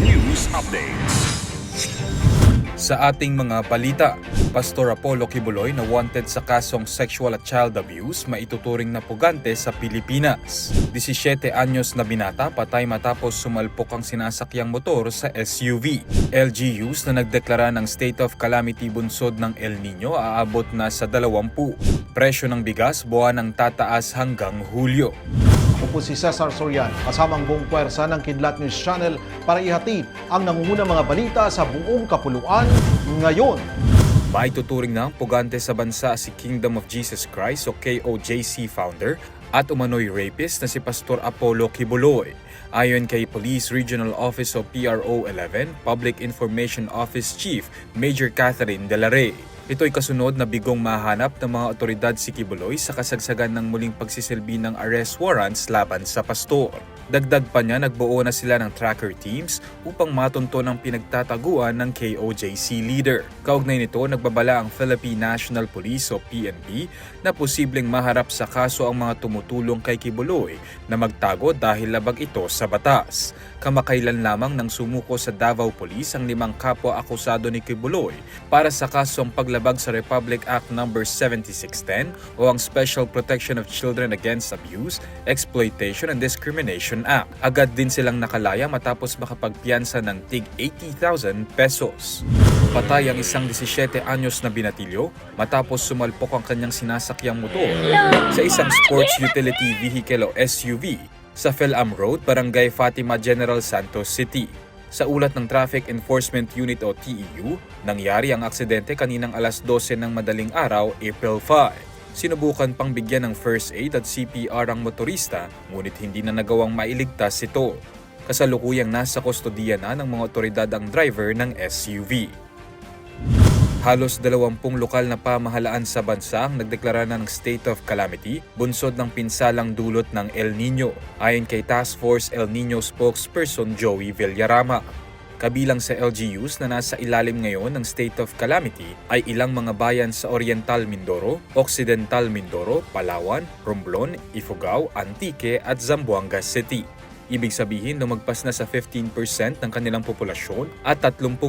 News Updates. Sa ating mga balita, Pastor Apollo Kibuloy na wanted sa kasong sexual at child abuse maituturing na pugante sa Pilipinas. 17 anyos na binata patay matapos sumalpok ang sinasakyang motor sa SUV. LGUs na nagdeklara ng state of calamity bunsod ng El Nino aabot na sa 20. Presyo ng bigas buwan ng tataas hanggang Hulyo. Ako si Cesar Sorian, kasamang buong puwersa ng Kidlat News Channel para ihatid ang nangungunang mga balita sa buong kapuluan ngayon. Maituturing ng pugante sa bansa si Kingdom of Jesus Christ o KOJC founder at umano'y rapist na si Pastor Apollo Kibuloy. Ayon kay Police Regional Office o PRO 11, Public Information Office Chief Major Catherine De La Rey. Ito'y kasunod na bigong mahanap ng mga otoridad si Kibuloy sa kasagsagan ng muling pagsisilbi ng arrest warrants laban sa pastor. Dagdag pa niya nagbuo na sila ng tracker teams upang matunton ang pinagtataguan ng KOJC leader. Kaugnay nito, nagbabala ang Philippine National Police o PNP na posibleng maharap sa kaso ang mga tumutulong kay Kibuloy na magtago dahil labag ito sa batas. Kamakailan lamang nang sumuko sa Davao Police ang limang kapwa akusado ni Kibuloy para sa kasong paglabag sa Republic Act No. 7610 o ang Special Protection of Children Against Abuse, Exploitation and Discrimination Act. Agad din silang nakalaya matapos makapagpiyansa ng tig 80,000 pesos. Patay ang isang 17 anyos na binatilyo matapos sumalpok ang kanyang sinasakyang motor sa isang sports utility vehicle o SUV sa Philam Road, Barangay Fatima General Santos City. Sa ulat ng Traffic Enforcement Unit o TEU, nangyari ang aksidente kaninang alas 12 ng madaling araw, April 5. Sinubukan pang bigyan ng first aid at CPR ang motorista, ngunit hindi na nagawang mailigtas ito. Kasalukuyang nasa kustodiya na ng mga otoridad ang driver ng SUV. Halos 20 lokal na pamahalaan sa bansa ang nagdeklara na ng state of calamity bunsod ng pinsalang dulot ng El Nino, ayon kay Task Force El Nino spokesperson Joey Villarama. Kabilang sa LGUs na nasa ilalim ngayon ng state of calamity ay ilang mga bayan sa Oriental Mindoro, Occidental Mindoro, Palawan, Romblon, Ifugao, Antique at Zamboanga City. Ibig sabihin, lumagpas na sa 15% ng kanilang populasyon at 30%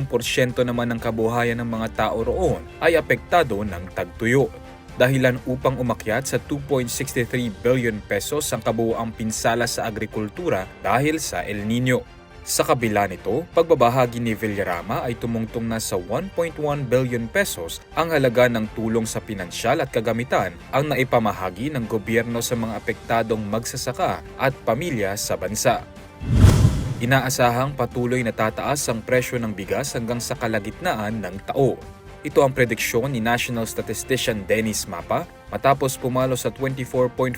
naman ng kabuhayan ng mga tao roon ay apektado ng tagtuyo. Dahilan upang umakyat sa 2.63 billion pesos ang kabuuang pinsala sa agrikultura dahil sa El Nino. Sa kabila nito, pagbabahagi ni Villarama ay tumungtong na sa 1.1 billion pesos ang halaga ng tulong sa pinansyal at kagamitan ang naipamahagi ng gobyerno sa mga apektadong magsasaka at pamilya sa bansa. Inaasahang patuloy na tataas ang presyo ng bigas hanggang sa kalagitnaan ng tao. Ito ang prediksyon ni National Statistician Dennis Mapa matapos pumalo sa 24.4%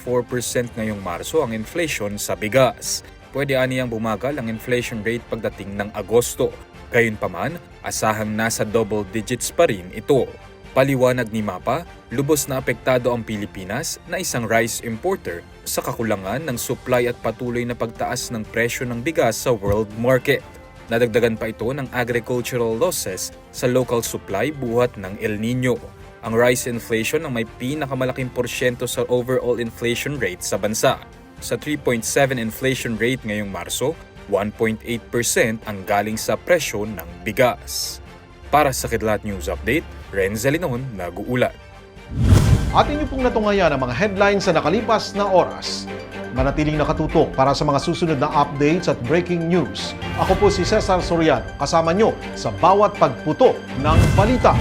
ngayong Marso ang inflation sa bigas. Pwede aniyang bumagal ang inflation rate pagdating ng Agosto. Gayunpaman, asahang nasa double digits pa rin ito. Paliwanag ni Mapa, lubos na apektado ang Pilipinas na isang rice importer sa kakulangan ng supply at patuloy na pagtaas ng presyo ng bigas sa world market. Nadagdagan pa ito ng agricultural losses sa local supply buhat ng El Nino. Ang rice inflation ang may pinakamalaking porsyento sa overall inflation rate sa bansa. Sa 3.7 inflation rate ngayong Marso, 1.8% ang galing sa presyo ng bigas. Para sa Kidlat News Update, Renzel Linon, nag-uulat. Atin niyo pong natungayan ang mga headlines sa nakalipas na oras. Manatiling nakatutok para sa mga susunod na updates at breaking news. Ako po si Cesar Sorian, kasama nyo sa bawat pagputo ng balita.